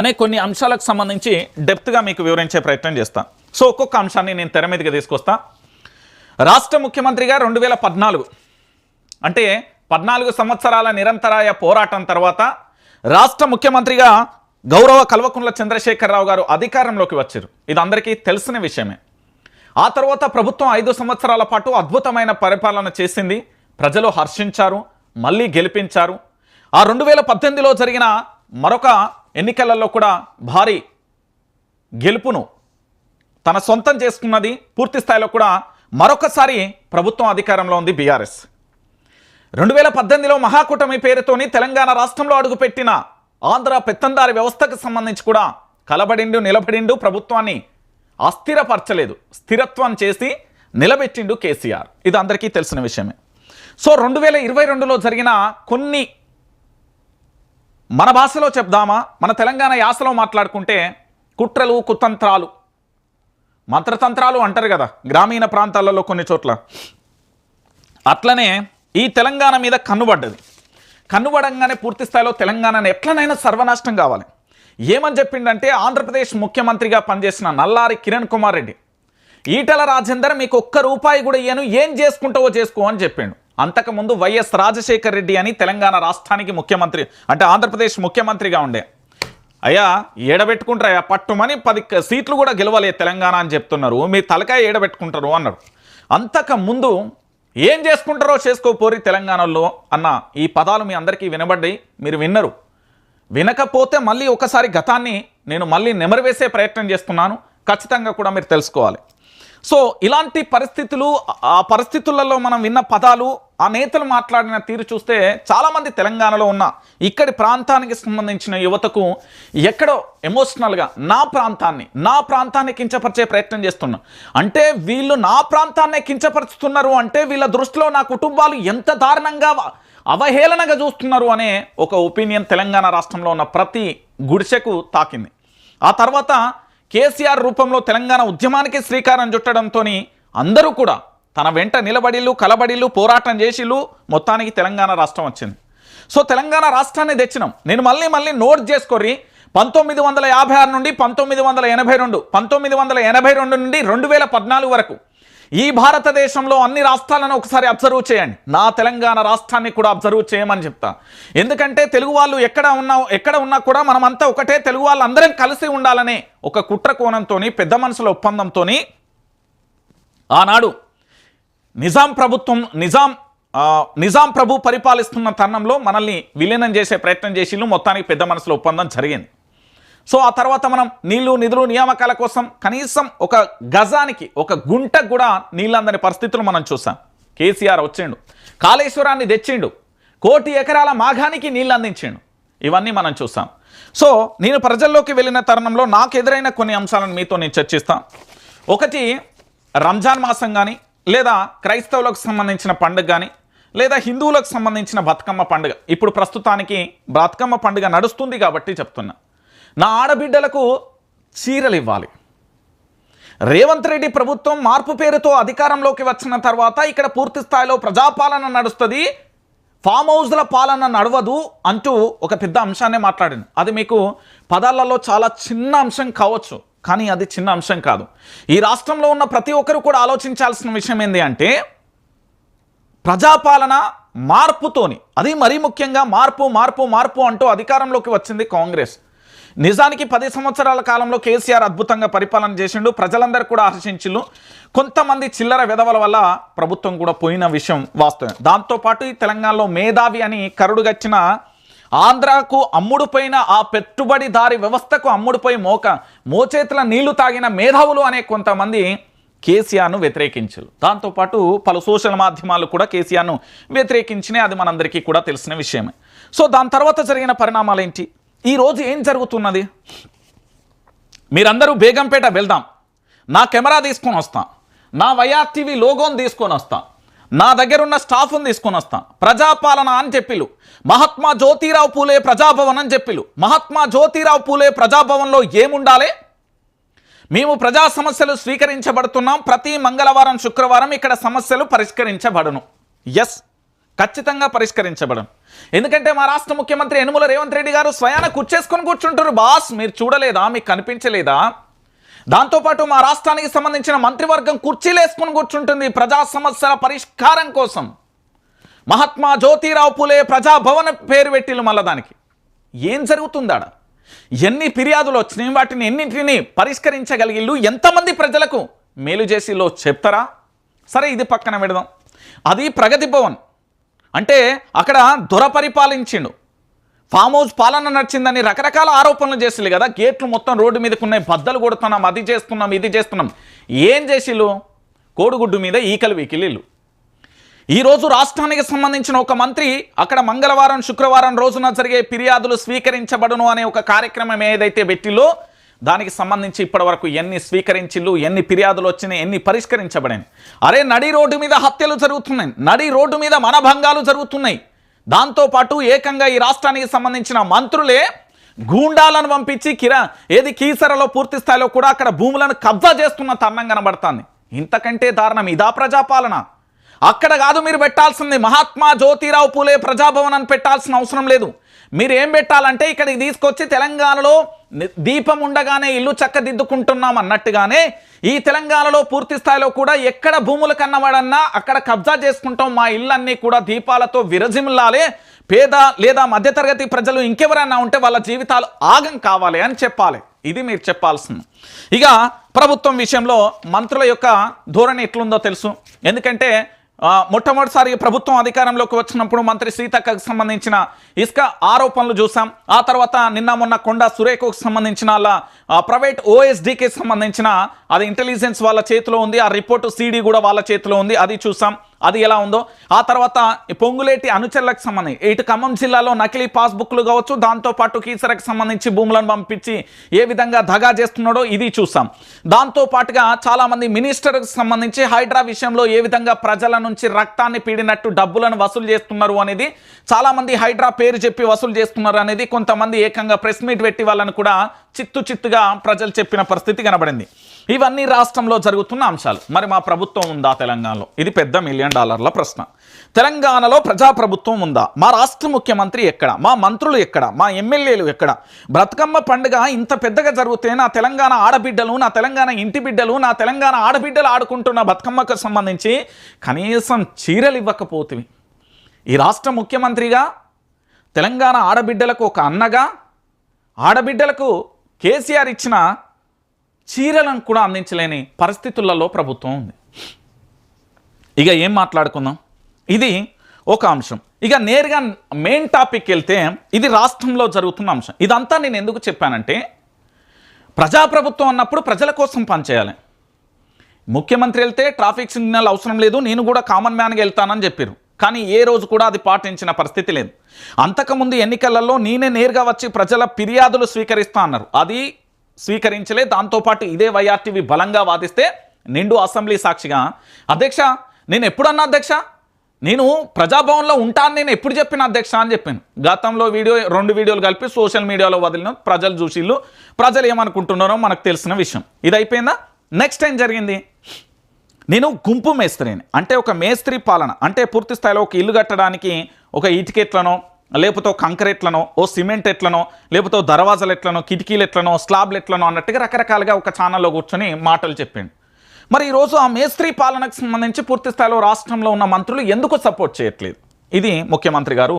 అనే కొన్ని అంశాలకు సంబంధించి డెప్త్గా మీకు వివరించే ప్రయత్నం చేస్తాను సో ఒక్కొక్క అంశాన్ని నేను తెర మీదకి తీసుకొస్తా. రాష్ట్ర ముఖ్యమంత్రిగా రెండు వేల పద్నాలుగు అంటే పద్నాలుగు సంవత్సరాల నిరంతరాయ పోరాటం తర్వాత రాష్ట్ర ముఖ్యమంత్రిగా గౌరవ కల్వకుంట్ల చంద్రశేఖరరావు గారు అధికారంలోకి వచ్చారు. ఇది అందరికీ తెలిసిన విషయమే. ఆ తర్వాత ప్రభుత్వం ఐదు సంవత్సరాల పాటు అద్భుతమైన పరిపాలన చేసింది. ప్రజలు హర్షించారు మళ్ళీ గెలిపించారు. ఆ రెండు వేల పద్దెనిమిదిలో జరిగిన మరొక ఎన్నికలలో కూడా భారీ గెలుపును తన సొంతం చేసుకున్నది పూర్తి స్థాయిలో కూడా మరొకసారి ప్రభుత్వం అధికారంలో ఉంది బీఆర్ఎస్. రెండు వేల పద్దెనిమిదిలో మహాకూటమి పేరుతోని తెలంగాణ రాష్ట్రంలో అడుగుపెట్టిన ఆంధ్ర పెత్తందారి వ్యవస్థకు సంబంధించి కూడా కలబడిండు నిలబడిండు ప్రభుత్వాన్ని అస్థిరపరచలేదు. స్థిరత్వం చేసి నిలబెట్టిండు కేసీఆర్. ఇది అందరికీ తెలిసిన విషయమే. సో రెండు వేల ఇరవై రెండులో జరిగిన కొన్ని మన భాషలో చెప్దామా? మన తెలంగాణ యాసలో మాట్లాడుకుంటే కుట్రలు కుతంత్రాలు మంత్రతంత్రాలు అంటారు కదా గ్రామీణ ప్రాంతాలలో కొన్ని చోట్ల. అట్లనే ఈ తెలంగాణ మీద కన్నుబడ్డది. కన్నుబడంగానే పూర్తి స్థాయిలో తెలంగాణను ఎట్లనైనా సర్వనాశనం కావాలి. ఏమని చెప్పిండంటే ఆంధ్రప్రదేశ్ ముఖ్యమంత్రిగా పనిచేసిన నల్లారి కిరణ్ కుమార్ రెడ్డి ఈటల రాజేందర్ మీకు ఒక్క రూపాయి కూడా ఇయ్యను ఏం చేసుకుంటావో చేసుకో అని చెప్పిండు. అంతకుముందు వైఎస్ రాజశేఖర్ రెడ్డి అని తెలంగాణ రాష్ట్రానికి ముఖ్యమంత్రి అంటే ఆంధ్రప్రదేశ్ ముఖ్యమంత్రిగా ఉండే. అయ్యా ఏడబెట్టుకుంటారయ్యా పట్టుమని పది సీట్లు కూడా గెలవలే తెలంగాణ అని చెప్తున్నారు. మీ తలకాయ ఏడబెట్టుకుంటారు అన్నారు. అంతకుముందు ఏం చేసుకుంటారో చేసుకోపోరి తెలంగాణలో అన్న ఈ పదాలు మీ అందరికీ వినబడ్డాయి మీరు విన్నరు. వినకపోతే మళ్ళీ ఒకసారి గతాన్ని నేను మళ్ళీ నెమరువేసే ప్రయత్నం చేస్తున్నాను. ఖచ్చితంగా కూడా మీరు తెలుసుకోవాలి. సో ఇలాంటి పరిస్థితులు ఆ పరిస్థితులలో మనం విన్న పదాలు ఆ నేతలు మాట్లాడిన తీరు చూస్తే చాలామంది తెలంగాణలో ఉన్న ఇక్కడి ప్రాంతానికి సంబంధించిన యువతకు ఎక్కడో ఎమోషనల్గా నా ప్రాంతాన్ని నా ప్రాంతాన్ని కించపరిచే ప్రయత్నం చేస్తున్నా. అంటే వీళ్ళు నా ప్రాంతాన్నే కించపరుస్తున్నారు అంటే వీళ్ళ దృష్టిలో నా కుటుంబాలు ఎంత దారుణంగా అవహేళనగా చూస్తున్నారు అనే ఒక ఒపీనియన్ తెలంగాణ రాష్ట్రంలో ఉన్న ప్రతి గుడిసెకు తాకింది. ఆ తర్వాత కేసీఆర్ రూపంలో తెలంగాణ ఉద్యమానికి శ్రీకారం చుట్టడంతో అందరూ కూడా తన వెంట నిలబడిల్లు కలబడిల్లు పోరాటం చేసిళ్ళు మొత్తానికి తెలంగాణ రాష్ట్రం వచ్చింది. సో తెలంగాణ రాష్ట్రాన్ని తెచ్చినాం. నేను మళ్ళీ మళ్ళీ నోట్ చేసుకొని పంతొమ్మిది వందల యాభై ఆరు నుండి పంతొమ్మిది వందల ఎనభై రెండు పంతొమ్మిది వందల ఎనభై రెండు నుండి రెండు వేల పద్నాలుగు వరకు ఈ భారతదేశంలో అన్ని రాష్ట్రాలను ఒకసారి అబ్జర్వ్ చేయండి. నా తెలంగాణ రాష్ట్రాన్ని కూడా అబ్జర్వ్ చేయమని చెప్తా. ఎందుకంటే తెలుగు వాళ్ళు ఎక్కడ ఉన్నా ఎక్కడ ఉన్నా కూడా మనమంతా ఒకటే తెలుగు వాళ్ళందరం కలిసి ఉండాలనే ఒక కుట్ర కోణంతో పెద్ద మనుషుల ఒప్పందంతో ఆనాడు నిజాం ప్రభుత్వం నిజాం నిజాం ప్రభు పరిపాలిస్తున్న తరుణంలో మనల్ని విలీనం చేసే ప్రయత్నం చేసిళ్ళు. మొత్తానికి పెద్ద మనసులో ఒప్పందం జరిగింది. సో ఆ తర్వాత మనం నీళ్ళు నిధులు నియామకాల కోసం కనీసం ఒక గజానికి ఒక గుంటకు కూడా నీళ్ళందని పరిస్థితులు మనం చూసాం. కేసీఆర్ వచ్చిండు. కాళేశ్వరాన్ని తెచ్చిండు. కోటి ఎకరాల మాఘానికి నీళ్ళు అందించిండు. ఇవన్నీ మనం చూసాం. సో నేను ప్రజల్లోకి వెళ్ళిన తరుణంలో నాకు ఎదురైన కొన్ని అంశాలను మీతో నేను చర్చిస్తాను ఒకటి రంజాన్ మాసం కానీ లేదా క్రైస్తవులకు సంబంధించిన పండుగ కానీ లేదా హిందువులకు సంబంధించిన బతుకమ్మ పండుగ. ఇప్పుడు ప్రస్తుతానికి బతుకమ్మ పండుగ నడుస్తుంది కాబట్టి చెప్తున్నా. నా ఆడబిడ్డలకు చీరలు ఇవ్వాలి. రేవంత్ రెడ్డి ప్రభుత్వం మార్పు పేరుతో అధికారంలోకి వచ్చిన తర్వాత ఇక్కడ పూర్తి స్థాయిలో ప్రజాపాలన నడుస్తుంది. ఫామ్ హౌస్ల పాలన నడవదు అంటూ ఒక పెద్ద అంశాన్ని మాట్లాడింది. అది మీకు పదాలలో చాలా చిన్న అంశం కావచ్చు కానీ అది చిన్న అంశం కాదు. ఈ రాష్ట్రంలో ఉన్న ప్రతి ఒక్కరు కూడా ఆలోచించాల్సిన విషయం ఏంటి అంటే ప్రజాపాలన మార్పుతోని అది మరీ ముఖ్యంగా మార్పు మార్పు మార్పు అంటూ అధికారంలోకి వచ్చింది కాంగ్రెస్. నిజానికి పది సంవత్సరాల కాలంలో కేసీఆర్ అద్భుతంగా పరిపాలన చేసిండు. ప్రజలందరూ కూడా హర్షించిళ్ళు కొంతమంది చిల్లర విధవల వల్ల ప్రభుత్వం కూడా పోయిన విషయం వాస్తవం. దాంతోపాటు ఈ తెలంగాణలో మేధావి అని కరుడుగచ్చిన ఆంధ్రాకు అమ్ముడుపోయిన ఆ పెట్టుబడిదారి వ్యవస్థకు అమ్ముడుపోయి మోక మోచేతుల నీళ్ళు తాగిన మేధావులు అనే కొంతమంది కేసీఆర్ను వ్యతిరేకించారు దాంతోపాటు పలు సోషల్ మాధ్యమాలు కూడా కేసీఆర్ను వ్యతిరేకించినాయి. అది మనందరికీ కూడా తెలిసిన విషయమే. సో దాని తర్వాత జరిగిన పరిణామాలు ఏంటి ఈరోజు ఏం జరుగుతున్నది? మీరందరూ బేగంపేట వెళ్దాం. నా కెమెరా తీసుకొని వస్తాం. నా వైఆర్ టీవీ లోగోని తీసుకొని వస్తాం. నా దగ్గర ఉన్న స్టాఫ్ని తీసుకొని వస్తాం. ప్రజాపాలన అని చెప్పిలు. మహాత్మా జ్యోతిరావు పూలే ప్రజాభవన్ అని చెప్పిలు. మహాత్మా జ్యోతిరావు పూలే ప్రజాభవన్లో ఏముండాలి? మేము ప్రజా సమస్యలు స్వీకరించబడుతున్నాం. ప్రతి మంగళవారం శుక్రవారం ఇక్కడ సమస్యలు పరిష్కరించబడును. ఎస్ ఖచ్చితంగా పరిష్కరించబడను. ఎందుకంటే మా రాష్ట్ర ముఖ్యమంత్రి యనుమల రేవంత్ రెడ్డి గారు స్వయాన కూర్చేసుకొని కూర్చుంటారు బాస్ మీరు చూడలేదా? మీకు కనిపించలేదా? దాంతోపాటు మా రాష్ట్రానికి సంబంధించిన మంత్రివర్గం కుర్చీలేసుకొని కూర్చుంటుంది ప్రజా సమస్యల పరిష్కారం కోసం. మహాత్మా జ్యోతిరావు పూలే ప్రజాభవన పేరు పెట్టిల్లు మళ్ళా దానికి. ఏం జరుగుతుందాడ ఎన్ని ఫిర్యాదులు వచ్చినాయి? వాటిని ఎన్నింటిని పరిష్కరించగలిగిల్లు? ఎంతమంది ప్రజలకు మేలు చేసిలో చెప్తారా? సరే ఇది పక్కన పెడదాం. అది ప్రగతి భవన్. అంటే అక్కడ దొర పరిపాలించిండు. ఫామ్ హౌస్ పాలన నడిచిందని రకరకాల ఆరోపణలు చేసిల్లు కదా. గేట్లు మొత్తం రోడ్డు మీదకు ఉన్నాయి బద్దలు కొడుతున్నాం అది చేస్తున్నాం ఇది చేస్తున్నాం. ఏం చేసిళ్ళు? కోడిగుడ్డు మీద ఈకలు వీకిలిల్లు ఈరోజు రాష్ట్రానికి సంబంధించిన ఒక మంత్రి అక్కడ మంగళవారం శుక్రవారం రోజున జరిగే ఫిర్యాదులు స్వీకరించబడును అనే ఒక కార్యక్రమం ఏదైతే పెట్టిలో దానికి సంబంధించి ఇప్పటివరకు ఎన్ని స్వీకరించిల్లు ఎన్ని ఫిర్యాదులు వచ్చినాయి ఎన్ని పరిష్కరించబడాయి అరే నడి రోడ్డు మీద హత్యలు జరుగుతున్నాయి. నడి రోడ్డు మీద మనభంగాలు జరుగుతున్నాయి. దాంతోపాటు ఏకంగా ఈ రాష్ట్రానికి సంబంధించిన మంత్రులే గూండాలను పంపించి కిరా ఏది కీసరలో పూర్తి స్థాయిలో కూడా అక్కడ భూములను కబ్జా చేస్తున్న తరుణం కనబడుతుంది. ఇంతకంటే దారుణం ఇదా ప్రజాపాలన? అక్కడ కాదు మీరు పెట్టాల్సింది మహాత్మా జ్యోతిరావు పూలే ప్రజాభవన్ అని పెట్టాల్సిన అవసరం లేదు. మీరు ఏం పెట్టాలంటే ఇక్కడికి తీసుకొచ్చి తెలంగాణలో దీపం ఉండగానే ఇల్లు చక్కదిద్దుకుంటున్నాం అన్నట్టుగానే ఈ తెలంగాణలో పూర్తి స్థాయిలో కూడా ఎక్కడ భూములు కన్నవాడన్నా అక్కడ కబ్జా చేసుకుంటాం. మా ఇళ్ళన్నీ కూడా దీపాలతో విరజిమ్లాలే పేద లేదా మధ్యతరగతి ప్రజలు ఇంకెవరన్నా ఉంటే వాళ్ళ జీవితాలు ఆగం కావాలి అని చెప్పాలి. ఇది మీరు చెప్పాల్సింది. ఇక ప్రభుత్వం విషయంలో మంత్రుల యొక్క ధోరణి ఎట్లుందో తెలుసు. ఎందుకంటే మొట్టమొదటిసారి ప్రభుత్వం అధికారంలోకి వచ్చినప్పుడు మంత్రి సీతక్కకు సంబంధించిన ఇసుక ఆరోపణలు చూసాం ఆ తర్వాత నిన్న మొన్న కొండ సురేఖకు సంబంధించిన ప్రైవేట్ ఓఎస్డీకి సంబంధించిన అది ఇంటెలిజెన్స్ వాళ్ళ చేతిలో ఉంది. ఆ రిపోర్టు సీడీ కూడా వాళ్ళ చేతిలో ఉంది. అది చూసాం అది ఎలా ఉందో? ఆ తర్వాత పొంగులేటి అనుచరులకు సంబంధించి ఇటు ఖమ్మం జిల్లాలో నకిలీ పాస్బుక్లు కావచ్చు దాంతోపాటు కీసరకు సంబంధించి భూములను పంపించి ఏ విధంగా దగా చేస్తున్నాడో ఇది చూసాం. దాంతో పాటుగా చాలామంది మినిస్టర్కి సంబంధించి హైడ్రా విషయంలో ఏ విధంగా ప్రజల నుంచి రక్తాన్ని పీడినట్టు డబ్బులను వసూలు చేస్తున్నారు అనేది చాలామంది హైడ్రా పేరు చెప్పి వసూలు చేస్తున్నారు అనేది కొంతమంది ఏకంగా ప్రెస్ మీట్ పెట్టి వాళ్ళని కూడా చిత్తు చిత్తుగా ప్రజలు చెప్పిన పరిస్థితి కనబడింది. ఇవన్నీ రాష్ట్రంలో జరుగుతున్న అంశాలు. మరి మా ప్రభుత్వం ఉందా తెలంగాణలో? ఇది పెద్ద మిలియన్ డాలర్ల ప్రశ్న. తెలంగాణలో ప్రజాప్రభుత్వం ఉందా? మా రాష్ట్ర ముఖ్యమంత్రి ఎక్కడ? మా మంత్రులు ఎక్కడ? మా ఎమ్మెల్యేలు ఎక్కడ? బ్రతుకమ్మ పండుగ ఇంత పెద్దగా జరిగితే నా తెలంగాణ ఆడబిడ్డలు నా తెలంగాణ ఇంటి బిడ్డలు నా తెలంగాణ ఆడబిడ్డలు ఆడుకుంటున్న బతుకమ్మకు సంబంధించి కనీసం చీరలు ఇవ్వకపోతివి. ఈ రాష్ట్ర ముఖ్యమంత్రిగా తెలంగాణ ఆడబిడ్డలకు ఒక అన్నగా ఆడబిడ్డలకు కేసీఆర్ ఇచ్చిన చీరలను కూడా అందించలేని పరిస్థితులలో ప్రభుత్వం ఉంది. ఇక ఏం మాట్లాడుకుందాం? ఇది ఒక అంశం. ఇక నేరుగా మెయిన్ టాపిక్ వెళ్తే ఇది రాష్ట్రంలో జరుగుతున్న అంశం. ఇదంతా నేను ఎందుకు చెప్పానంటే ప్రజాప్రభుత్వం అన్నప్పుడు ప్రజల కోసం పనిచేయాలి. ముఖ్యమంత్రి వెళ్తే ట్రాఫిక్ సిగ్నల్ అవసరం లేదు నేను కూడా కామన్ మ్యాన్గా వెళ్తానని చెప్పారు కానీ ఏ రోజు కూడా అది పాటించిన పరిస్థితి లేదు. అంతకుముందు ఎన్నికలలో నేనే నేరుగా వచ్చి ప్రజల ఫిర్యాదులు స్వీకరిస్తా అన్నారు. అది స్వీకరించలే. దాంతోపాటు ఇదే వైఆర్టీవీ బలంగా వాదిస్తే నిండు అసెంబ్లీ సాక్షిగా. అధ్యక్ష నేను ఎప్పుడన్నా అధ్యక్ష? నేను ప్రజాభవన్లో ఉంటాను నేను ఎప్పుడు చెప్పిన అధ్యక్ష అని చెప్పాను. గతంలో వీడియో రెండు వీడియోలు కలిపి సోషల్ మీడియాలో వదిలిన. ప్రజలు చూసిళ్ళు. ప్రజలు ఏమనుకుంటున్నారో మనకు తెలిసిన విషయం. ఇది అయిపోయిందా? నెక్స్ట్ ఏం జరిగింది? నేను గుంపు మేస్త్రిని. అంటే ఒక మేస్త్రి పాలన. అంటే పూర్తి స్థాయిలో ఒక ఇల్లు కట్టడానికి ఒక ఇటుకెట్లనో లేకపోతే ఒక కంకరెట్లనో ఓ సిమెంట్ ఎట్లనో లేకపోతే దర్వాజలు ఎట్లనో కిటికీలు ఎట్లనో స్లాబ్లు ఎట్లనో అన్నట్టుగా రకరకాలుగా ఒక ఛానల్లో కూర్చొని మాటలు చెప్పిండు. మరి ఈరోజు ఆ మేస్త్రి పాలనకు సంబంధించి పూర్తి స్థాయిలో రాష్ట్రంలో ఉన్న మంత్రులు ఎందుకు సపోర్ట్ చేయట్లేదు? ఇది ముఖ్యమంత్రి గారు